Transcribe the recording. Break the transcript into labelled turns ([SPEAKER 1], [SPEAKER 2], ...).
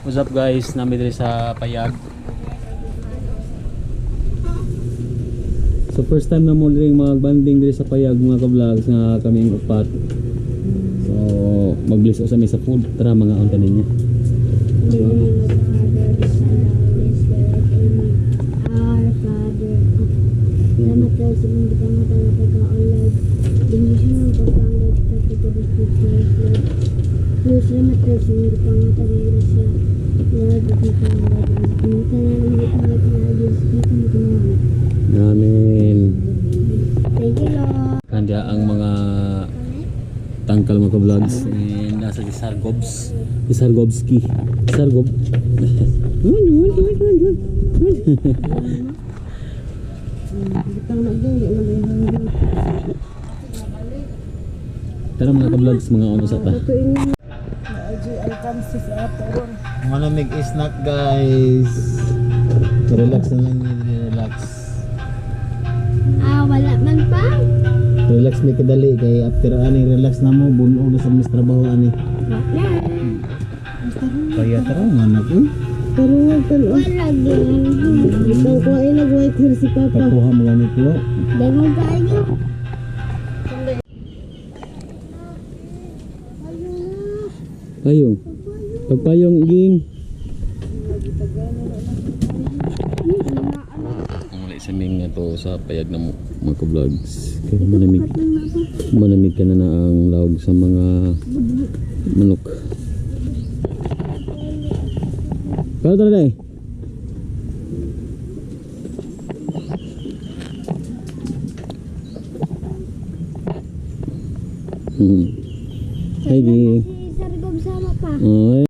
[SPEAKER 1] What's up guys? Nami diri sa Payag. So first time na mo rin mag-banding diri sa Payag mga ka-vlogs nga kaming upat. So magliso sa sa food. Tara mga unta ninyo.
[SPEAKER 2] Salamat tayo sa mga. Lord, salamat sa mga pangatang Lord.
[SPEAKER 1] Kanda ang mga tangkal mga ka-vlogs. And nasa si Sargobs. Si Sargobski. Sargob. Tara mga ka-vlogs, mga ano sa ta.
[SPEAKER 3] Malamig snack guys. Relax na lang yun, relax.
[SPEAKER 2] Ah, wala man pa.
[SPEAKER 3] Relax may kadali kay after ani relax na mo buno na sa mis trabaho ani.
[SPEAKER 2] Wala.
[SPEAKER 3] Kaya tara nga anak eh.
[SPEAKER 2] Pero wag ka Wala din. Ikaw ko ay nag-white hair si Papa.
[SPEAKER 3] Pakuha mo ganito.
[SPEAKER 2] Dagong kayo.
[SPEAKER 1] Payong. Pagpayong iging. Ang wala sa ming to sa payag na mo, mga ka-vlogs. Kaya malamig. Malamig ka na na ang lawag sa mga manok. Kaya tara day. Hmm. Hi, Ging.
[SPEAKER 2] Si Sargob sama pa.
[SPEAKER 1] Oh,